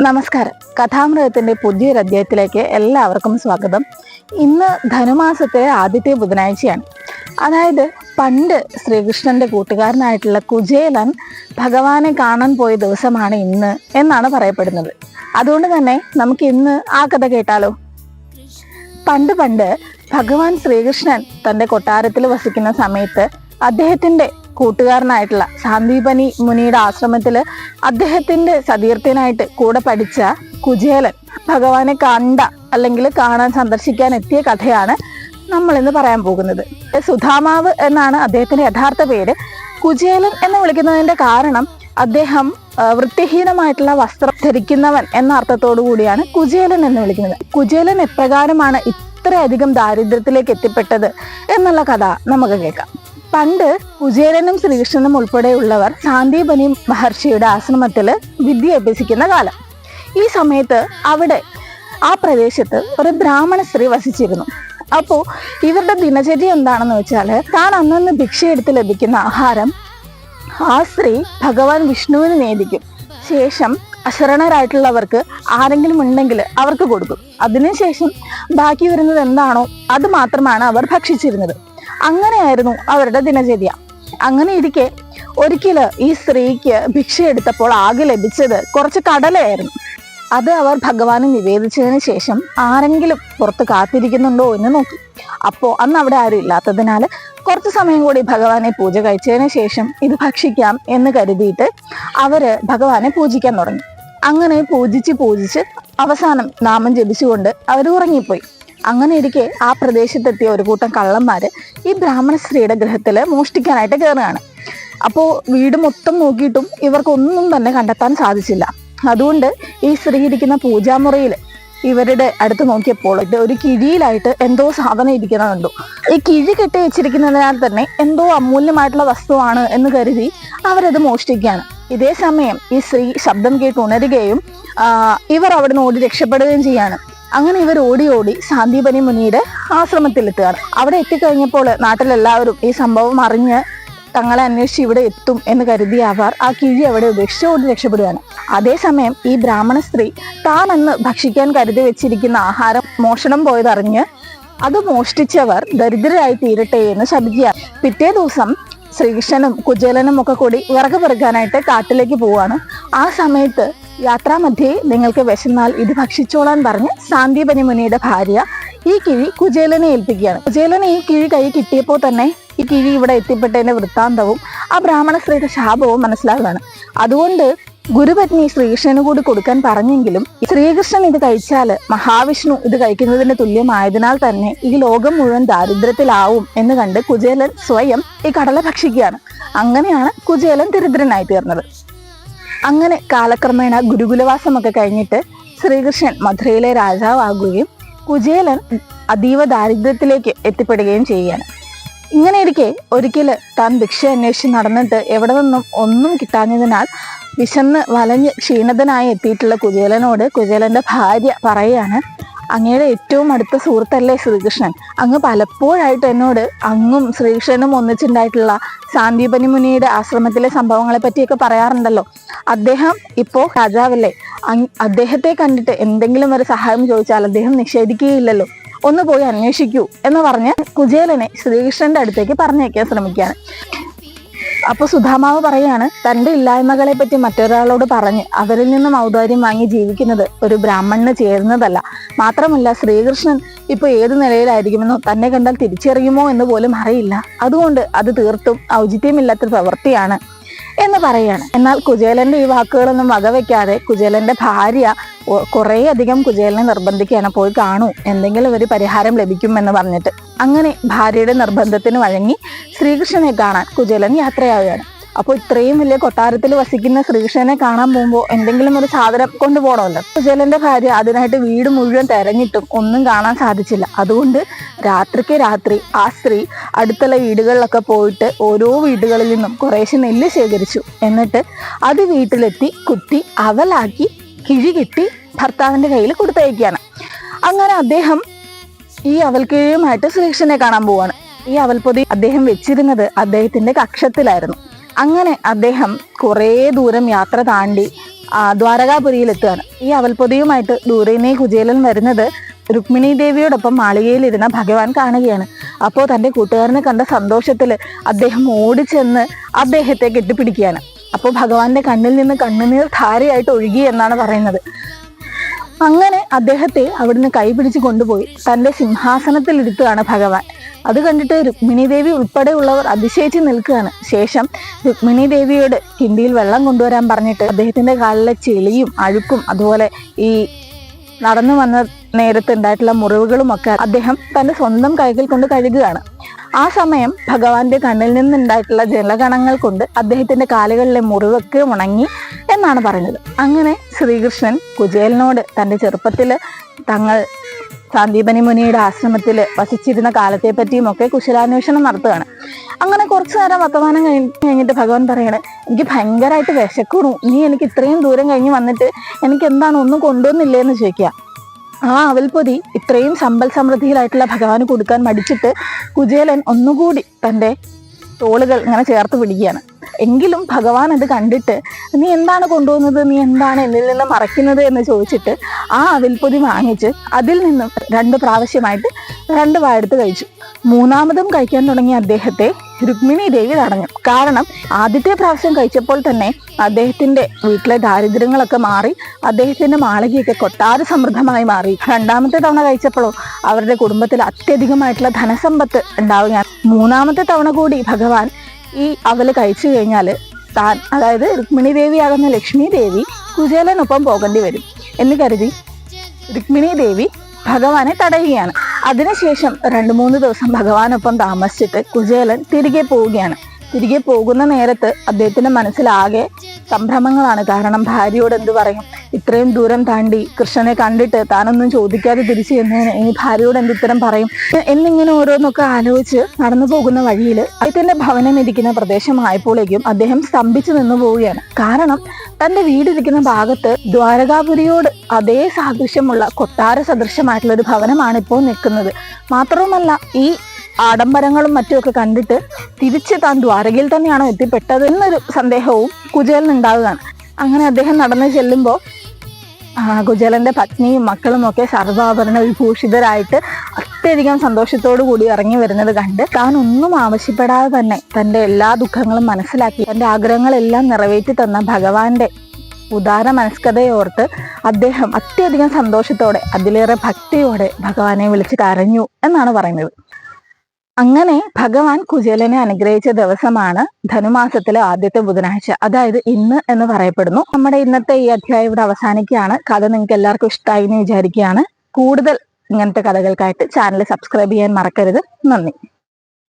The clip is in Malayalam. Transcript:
നമസ്കാരം. കഥാമൃഗത്തിന്റെ പുതിയൊരു അധ്യായത്തിലേക്ക് എല്ലാവർക്കും സ്വാഗതം. ഇന്ന് ധനുമാസത്തിലെ ആദ്യത്തെ ബുധനാഴ്ചയാണ്. അതായത് പണ്ട് ശ്രീകൃഷ്ണന്റെ കൂട്ടുകാരനായിട്ടുള്ള കുചേലൻ ഭഗവാനെ കാണാൻ പോയ ദിവസമാണ് ഇന്ന് എന്നാണ് പറയപ്പെടുന്നത്. അതുകൊണ്ട് തന്നെ നമുക്ക് ഇന്ന് ആ കഥ കേട്ടാലോ? പണ്ട് പണ്ട് ഭഗവാൻ ശ്രീകൃഷ്ണൻ തന്റെ കൊട്ടാരത്തിൽ വസിക്കുന്ന സമയത്ത് അദ്ദേഹത്തിന്റെ കൂട്ടുകാരനായിട്ടുള്ള സാന്ദീപനി മുനിയുടെ ആശ്രമത്തിൽ അദ്ദേഹത്തിന്റെ സതീർത്ഥ്യനായിട്ട് കൂടെ പഠിച്ച കുചേലൻ ഭഗവാനെ കണ്ട അല്ലെങ്കിൽ കാണാൻ സന്ദർശിക്കാൻ എത്തിയ കഥയാണ് നമ്മൾ ഇന്ന് പറയാൻ പോകുന്നത്. സുധാമാവ് എന്നാണ് അദ്ദേഹത്തിന്റെ യഥാർത്ഥ പേര്. കുചേലൻ എന്ന് വിളിക്കുന്നതിന്റെ കാരണം അദ്ദേഹം വൃത്തിഹീനമായിട്ടുള്ള വസ്ത്രം ധരിക്കുന്നവൻ എന്ന അർത്ഥത്തോടു കൂടിയാണ് കുചേലൻ എന്ന് വിളിക്കുന്നത്. കുചേലൻ എപ്രകാരമാണ് ഇത്രയധികം ദാരിദ്ര്യത്തിലേക്ക് എത്തിപ്പെട്ടത് എന്നുള്ള കഥ നമുക്ക് കേൾക്കാം. പണ്ട് ഉജയനും ശ്രീകൃഷ്ണനും ഉൾപ്പെടെയുള്ളവർ ശാന്തിപനി മഹർഷിയുടെ ആശ്രമത്തിൽ വിദ്യ അഭ്യസിക്കുന്ന കാലം. ഈ സമയത്ത് അവിടെ ആ പ്രദേശത്ത് ഒരു ബ്രാഹ്മണ സ്ത്രീ വസിച്ചിരുന്നു. അപ്പോൾ ഇവരുടെ ദിനചര്യ എന്താണെന്ന് വെച്ചാൽ താൻ അന്നന്ന് ഭിക്ഷയെടുത്ത് ലഭിക്കുന്ന ആഹാരം ആ സ്ത്രീ ഭഗവാൻ വിഷ്ണുവിന് നേദിക്കും ശേഷം അശരണരായിട്ടുള്ളവർക്ക് ആരെങ്കിലും ഉണ്ടെങ്കിൽ അവർക്ക് കൊടുക്കും. അതിനുശേഷം ബാക്കി വരുന്നത് എന്താണോ അത് മാത്രമാണ് അവർ ഭക്ഷിച്ചിരുന്നത്. അങ്ങനെയായിരുന്നു അവരുടെ ദിനചര്യ. അങ്ങനെ ഇരിക്കെ ഒരിക്കൽ ഈ സ്ത്രീക്ക് ഭിക്ഷ എടുത്തപ്പോൾ ആകെ ലഭിച്ചത് കുറച്ച് കടലയായിരുന്നു. അത് അവർ ഭഗവാന് നിവേദിച്ചതിന് ശേഷം ആരെങ്കിലും പുറത്ത് കാത്തിരിക്കുന്നുണ്ടോ എന്ന് നോക്കി. അപ്പോൾ അന്ന് അവിടെ ആരും ഇല്ലാത്തതിനാൽ കുറച്ച് സമയം കൂടി ഭഗവാനെ പൂജ കഴിച്ചതിന് ശേഷം ഇത് ഭക്ഷിക്കാം എന്ന് കരുതിയിട്ട് അവർ ഭഗവാനെ പൂജിക്കാൻ തുടങ്ങി. അങ്ങനെ പൂജിച്ച് പൂജിച്ച് അവസാനം നാമം ജപിച്ചുകൊണ്ട് അവർ ഉറങ്ങിപ്പോയി. അങ്ങനെ ഇരിക്കെ ആ പ്രദേശത്തെത്തിയ ഒരു കൂട്ടം കള്ളന്മാര് ഈ ബ്രാഹ്മണ സ്ത്രീയുടെ ഗ്രഹത്തിൽ മോഷ്ടിക്കാനായിട്ട് കയറുകയാണ് അപ്പോൾ വീട് മൊത്തം നോക്കിയിട്ടും ഇവർക്കൊന്നും തന്നെ കണ്ടെത്താൻ സാധിച്ചില്ല. അതുകൊണ്ട് ഈ സ്ത്രീ ഇരിക്കുന്ന പൂജാമുറിയിൽ ഇവരുടെ അടുത്ത് നോക്കിയപ്പോൾ ഒരു കിഴിയിലായിട്ട് എന്തോ സാധനം ഇരിക്കുന്നത് കണ്ടു. ഈ കിഴി കെട്ടി വെച്ചിരിക്കുന്നതിനാൽ തന്നെ എന്തോ അമൂല്യമായിട്ടുള്ള വസ്തുവാണ് എന്ന് കരുതി അവരത് മോഷ്ടിക്കുകയാണ്. ഇതേ സമയം ഈ സ്ത്രീ ശബ്ദം കേട്ട് ഉണരുകയും ഇവർ ഇവർ അവിടുന്ന് ഓടി രക്ഷപ്പെടുകയും ചെയ്യാണ്. അങ്ങനെ ഇവർ ഓടി ഓടി ശാന്തിപനി മുനിയുടെ ആശ്രമത്തിലെത്തുകയാണ്. അവിടെ എത്തിക്കഴിഞ്ഞപ്പോൾ നാട്ടിലെല്ലാവരും ഈ സംഭവം അറിഞ്ഞ് തങ്ങളെ അന്വേഷിച്ച് ഇവിടെ എത്തും എന്ന് കരുതിയ അവർ ആ കിഴി അവിടെ ഉപേക്ഷിച്ച് ഓടി രക്ഷപ്പെടുകയാണ്. അതേസമയം ഈ ബ്രാഹ്മണ സ്ത്രീ താൻ അന്ന് ഭക്ഷിക്കാൻ കരുതി വെച്ചിരിക്കുന്ന ആഹാരം മോഷണം പോയതറിഞ്ഞ് അത് മോഷ്ടിച്ചവർ ദരിദ്രരായി തീരട്ടെ എന്ന് ശപിക്കുകയാണ് പിറ്റേ ദിവസം ശ്രീകൃഷ്ണനും കുചേലനും ഒക്കെ കൂടി വിറക് പെറുക്കാനായിട്ട് കാട്ടിലേക്ക് പോവുകയാണ്. ആ സമയത്ത് യാത്രാമധ്യേ നിങ്ങൾക്ക് വിശന്നാൽ ഇത് ഭക്ഷിച്ചോളാൻ പറഞ്ഞ് സാന്ദീപനി മുനിയുടെ ഭാര്യ ഈ കിഴി കുചേലനെ ഏൽപ്പിക്കുകയാണ്. കുചേലന ഈ കിഴി കൈ കിട്ടിയപ്പോൾ തന്നെ ഈ കിഴി ഇവിടെ എത്തിപ്പെട്ടതിന്റെ വൃത്താന്തവും ആ ബ്രാഹ്മണ സ്ത്രീയുടെ ശാപവും മനസ്സിലാകുകയാണ് അതുകൊണ്ട് ഗുരുപത്നി ശ്രീകൃഷ്ണന് കൂടി കൊടുക്കാൻ പറഞ്ഞെങ്കിലും ശ്രീകൃഷ്ണൻ ഇത് കഴിച്ചാൽ മഹാവിഷ്ണു ഇത് കഴിക്കുന്നതിന് തുല്യമായതിനാൽ തന്നെ ഈ ലോകം മുഴുവൻ ദാരിദ്ര്യത്തിലാവും എന്ന് കണ്ട് കുചേലൻ സ്വയം ഈ കടല ഭക്ഷിക്കുകയാണ്. അങ്ങനെയാണ് കുചേലൻ ദരിദ്രനായി തീർന്നത് അങ്ങനെ കാലക്രമേണ ഗുരുകുലവാസമൊക്കെ കഴിഞ്ഞിട്ട് ശ്രീകൃഷ്ണൻ മധുരയിലെ രാജാവാകുകയും കുചേലൻ അതീവ ദാരിദ്ര്യത്തിലേക്ക് എത്തിപ്പെടുകയും ചെയ്യുകയാണ്. ഇങ്ങനെ ഇരിക്കെ ഒരിക്കൽ താൻ ഭിക്ഷ അന്വേഷിച്ച് നടന്നിട്ട് എവിടെ നിന്നും ഒന്നും കിട്ടാഞ്ഞതിനാൽ വിശന്ന് വലഞ്ഞ് ക്ഷീണിതനായി എത്തിയിട്ടുള്ള കുചേലനോട് കുചേലന്റെ ഭാര്യ പറയാണ് അങ്ങയുടെ ഏറ്റവും അടുത്ത സുഹൃത്തല്ലേ ശ്രീകൃഷ്ണൻ? അങ്ങ് പലപ്പോഴായിട്ട് എന്നോട് അങ്ങും ശ്രീകൃഷ്ണനും ഒന്നിച്ചുണ്ടായിട്ടുള്ള സാന്ദീപനി മുനിയുടെ ആശ്രമത്തിലെ സംഭവങ്ങളെ പറ്റിയൊക്കെ പറയാറുണ്ടല്ലോ. അദ്ദേഹം ഇപ്പോൾ രാജാവല്ലേ? അദ്ദേഹത്തെ കണ്ടിട്ട് എന്തെങ്കിലും ഒരു സഹായം ചോദിച്ചാൽ അദ്ദേഹം നിഷേധിക്കുകയില്ലല്ലോ. ഒന്ന് പോയി അന്വേഷിക്കൂ എന്ന് പറഞ്ഞ് കുചേലനെ ശ്രീകൃഷ്ണന്റെ അടുത്തേക്ക് പറഞ്ഞേക്കാൻ ശ്രമിക്കുകയാണ്. അപ്പൊ സുധാമാവ് പറയാണ് തന്റെ ഇല്ലായ്മകളെ പറ്റി മറ്റൊരാളോട് പറഞ്ഞ് അവരിൽ നിന്നും ഔദാര്യം വാങ്ങി ജീവിക്കുന്നത് ഒരു ബ്രാഹ്മണന് ചേരുന്നതല്ല. മാത്രമല്ല ശ്രീകൃഷ്ണൻ ഇപ്പൊ ഏത് നിലയിലായിരിക്കുമെന്നോ തന്നെ കണ്ടാൽ തിരിച്ചറിയുമോ എന്ന് പോലും അറിയില്ല. അതുകൊണ്ട് അത് തീർത്തും ഔചിത്യമില്ലാത്ത പ്രവൃത്തിയാണ് എന്ന് പറയാണ്. എന്നാൽ കുചേലന്റെ ഈ വാക്കുകളൊന്നും വകവെക്കാതെ കുചേലന്റെ ഭാര്യ കുറേ അധികം കുചേലനെ നിർബന്ധിക്കുകയാണ്. പോയി കാണൂ എന്തെങ്കിലും ഒരു പരിഹാരം ലഭിക്കുമെന്ന് പറഞ്ഞിട്ട്. അങ്ങനെ ഭാര്യയുടെ നിർബന്ധത്തിന് വഴങ്ങി ശ്രീകൃഷ്ണനെ കാണാൻ കുചേലൻ യാത്രയാവുകയാണ്. അപ്പോൾ ഇത്രയും വലിയ കൊട്ടാരത്തിൽ വസിക്കുന്ന ശ്രീകൃഷ്ണനെ കാണാൻ പോകുമ്പോൾ എന്തെങ്കിലും ഒരു സാധനം കൊണ്ടുപോകണമല്ലോ കുചേലന്റെ ഭാര്യ അതിനായിട്ട് വീട് മുഴുവൻ തെരഞ്ഞിട്ടും ഒന്നും കാണാൻ സാധിച്ചില്ല. അതുകൊണ്ട് രാത്രിക്ക് രാത്രി ആ സ്ത്രീ അടുത്തുള്ള വീടുകളിലൊക്കെ പോയിട്ട് ഓരോ വീടുകളിൽ നിന്നും കുറേശ്ശെ നെല്ല് ശേഖരിച്ചു. എന്നിട്ട് അത് വീട്ടിലെത്തി കുത്തി അവലാക്കി കിഴി കെട്ടി ഭർത്താവിന്റെ കയ്യിൽ കൊടുത്തയക്കുകയാണ്. അങ്ങനെ അദ്ദേഹം ഈ അവൽക്കിഴിയുമായിട്ട് ശ്രീകൃഷ്ണനെ കാണാൻ പോവാണ്. ഈ അവൽപ്പൊതി അദ്ദേഹം വെച്ചിരുന്നത് അദ്ദേഹത്തിന്റെ കക്ഷത്തിലായിരുന്നു. അങ്ങനെ അദ്ദേഹം കുറേ ദൂരം യാത്ര താണ്ടി എത്തുകയാണ് ഈ അവൽപ്പൊതിയുമായിട്ട് ദൂരേനെ കുചേലൻ വരുന്നത് രുക്മിണി ദേവിയോടൊപ്പം മാളികയിലിരുന്ന ഭഗവാൻ കാണുകയാണ്. അപ്പോൾ തന്റെ കൂട്ടുകാരനെ കണ്ട സന്തോഷത്തിൽ അദ്ദേഹം ഓടിച്ചെന്ന് അദ്ദേഹത്തെ കെട്ടിപ്പിടിക്കുകയാണ്. അപ്പോൾ ഭഗവാന്റെ കണ്ണിൽ നിന്ന് കണ്ണുനീർ ധാരയായിട്ട് ഒഴുകി എന്നാണ് പറയുന്നത്. അങ്ങനെ അദ്ദേഹത്തെ അവിടുന്ന് കൈപിടിച്ച് കൊണ്ടുപോയി. തന്റെ സിംഹാസനത്തിൽ ഇരുത്തുകയാണ് ഭഗവാൻ. അത് കണ്ടിട്ട് രുക്മിണി ദേവി ഉൾപ്പെടെയുള്ളവർ അതിശയിച്ച് നിൽക്കുകയാണ്. ശേഷം രുക്മിണി ദേവിയോട് കിണ്ടിയിൽ വെള്ളം കൊണ്ടുവരാൻ പറഞ്ഞിട്ട് അദ്ദേഹത്തിന്റെ കാലിലെ ചെളിയും അഴുക്കും അതുപോലെ ഈ നടന്നു വന്ന നേരത്ത് ഉണ്ടായിട്ടുള്ള മുറിവുകളും ഒക്കെ അദ്ദേഹം തന്റെ സ്വന്തം കൈകൾ കൊണ്ട് കഴുകുകയാണ്. ആ സമയം ഭഗവാന്റെ കണ്ണിൽ നിന്നുണ്ടായിട്ടുള്ള ജലഗണങ്ങൾ കൊണ്ട് അദ്ദേഹത്തിന്റെ കാലുകളിലെ മുറിവൊക്കെ ഉണങ്ങി എന്നാണ് പറയുന്നത്. അങ്ങനെ ശ്രീകൃഷ്ണൻ കുചേലനോട് തന്റെ ചെറുപ്പത്തിൽ തങ്ങൾ സാന്ദീപനി മുനിയുടെ ആശ്രമത്തിൽ വസിച്ചിരുന്ന കാലത്തെ പറ്റിയും ഒക്കെ കുശലാന്വേഷണം നടത്തുകയാണ്. അങ്ങനെ കുറച്ചു നേരം വർത്തമാനം കഴിഞ്ഞ് കഴിഞ്ഞിട്ട് ഭഗവാൻ പറയണേ എനിക്ക് ഭയങ്കരമായിട്ട് വിശക്കുന്നു. നീ എനിക്ക് ഇത്രയും ദൂരം കഴിഞ്ഞ് വന്നിട്ട് എനിക്ക് എന്താണ് ഒന്നും കൊണ്ടുവന്നില്ലേ എന്ന് ചോദിക്കുക. ആ അവൽപ്പൊതി ഇത്രയും സമ്പൽ സമൃദ്ധിയിലായിട്ടുള്ള ഭഗവാന് കൊടുക്കാൻ മടിച്ചിട്ട് കുചേലൻ ഒന്നുകൂടി തന്റെ തോളുകൾ ഇങ്ങനെ ചേർത്ത് പിടിക്കുകയാണ്. എങ്കിലും ഭഗവാൻ അത് കണ്ടിട്ട് നീ എന്താണ് കൊണ്ടുപോകുന്നത് നീ എന്താണ് എന്നിൽ നിന്ന് മറയ്ക്കുന്നത് എന്ന് ചോദിച്ചിട്ട് ആ അവിൽപ്പൊതി വാങ്ങിച്ച് അതിൽ നിന്നും രണ്ട് പ്രാവശ്യമായിട്ട് രണ്ട് വായെടുത്ത് കഴിച്ചു. മൂന്നാമതും കഴിക്കാൻ തുടങ്ങിയ അദ്ദേഹത്തെ രുക്മിണി ദേവി തടഞ്ഞു. കാരണം ആദ്യത്തെ പ്രാവശ്യം കഴിച്ചപ്പോൾ തന്നെ അദ്ദേഹത്തിന്റെ വീട്ടിലെ ദാരിദ്ര്യങ്ങളൊക്കെ മാറി അദ്ദേഹത്തിന്റെ മാളികയൊക്കെ കൊട്ടാര സമൃദ്ധമായി മാറി. രണ്ടാമത്തെ തവണ കഴിച്ചപ്പോഴോ അവരുടെ കുടുംബത്തിൽ അത്യധികമായിട്ടുള്ള ധനസമ്പത്ത് ഉണ്ടാവുകയാണ്. മൂന്നാമത്തെ തവണ കൂടി ഭഗവാൻ ഈ അവൽ കഴിച്ചു കഴിഞ്ഞാൽ താൻ അതായത് രുക്മിണി ദേവിയാകുന്ന ലക്ഷ്മി ദേവി കുചേലനൊപ്പം പോകേണ്ടി വരും. എന്ന് കരുതി രുക്മിണി ദേവി ഭഗവാനെ തടയുകയാണ്. അതിനുശേഷം രണ്ട് മൂന്ന് ദിവസം ഭഗവാനൊപ്പം താമസിച്ചിട്ട് കുചേലൻ തിരികെ പോവുകയാണ്. തിരികെ പോകുന്ന നേരത്ത് അദ്ദേഹത്തിന്റെ മനസ്സിലാകെ സംഭ്രമങ്ങളാണ്. കാരണം ഭാര്യയോട് എന്തു പറയും? ഇത്രയും ദൂരം താണ്ടി കൃഷ്ണനെ കണ്ടിട്ട് താനൊന്നും ചോദിക്കാതെ തിരിച്ചു ചെന്നതിന് ഇനി ഭാര്യയോട് എന്ത് ഉത്തരം പറയും? എന്നിങ്ങനെ ഓരോന്നൊക്കെ ആലോചിച്ച് നടന്നു പോകുന്ന വഴിയിൽ അദ്ദേഹത്തിന്റെ ഭവനം ഇരിക്കുന്ന പ്രദേശമായപ്പോഴേക്കും അദ്ദേഹം സ്തംഭിച്ചു നിന്നു പോവുകയാണ്. കാരണം തന്റെ വീടിരിക്കുന്ന ഭാഗത്ത് ദ്വാരകാപുരിയോട് അതേ സാദൃശ്യമുള്ള കൊട്ടാര സദൃശ്യമായിട്ടുള്ള ഒരു ഭവനമാണ് ഇപ്പോൾ നിൽക്കുന്നത്. മാത്രവുമല്ല ഈ ആഡംബരങ്ങളും മറ്റുമൊക്കെ കണ്ടിട്ട് തിരിച്ച് താൻ ദ്വാരകയിൽ തന്നെയാണോ എത്തിപ്പെട്ടത് എന്നൊരു സന്ദേഹവും കുചേലിനുണ്ടാവുകയാണ്. അങ്ങനെ അദ്ദേഹം നടന്നു ചെല്ലുമ്പോൾ കുചേലന്റെ പത്നിയും മക്കളും ഒക്കെ സർവാഭരണ വിഭൂഷിതരായിട്ട് അത്യധികം സന്തോഷത്തോടു കൂടി ഇറങ്ങി വരുന്നത് കണ്ട് താൻ ഒന്നും ആവശ്യപ്പെടാതെ തന്നെ തന്റെ എല്ലാ ദുഃഖങ്ങളും മനസ്സിലാക്കി തന്റെ ആഗ്രഹങ്ങളെല്ലാം നിറവേറ്റി തന്ന ഭഗവാന്റെ ഉദാര മനസ്കതയോർത്ത് അദ്ദേഹം അത്യധികം സന്തോഷത്തോടെ അതിലേറെ ഭക്തിയോടെ ഭഗവാനെ വിളിച്ച് കരഞ്ഞു എന്നാണ് പറയുന്നത്. അങ്ങനെ ഭഗവാൻ കുചേലനെ അനുഗ്രഹിച്ച ദിവസമാണ് ധനുമാസത്തിലെ ആദ്യത്തെ ബുധനാഴ്ച. അതായത് ഇന്ന് എന്ന് പറയപ്പെടുന്നു. നമ്മുടെ ഇന്നത്തെ ഈ അധ്യായം ഇവിടെ അവസാനിക്കുകയാണ്. കഥ നിങ്ങൾക്ക് എല്ലാവർക്കും ഇഷ്ടമായി എന്ന് വിചാരിക്കുകയാണ്. കൂടുതൽ ഇങ്ങനത്തെ കഥകൾക്കായിട്ട് ചാനൽ സബ്സ്ക്രൈബ് ചെയ്യാൻ മറക്കരുത്. നന്ദി.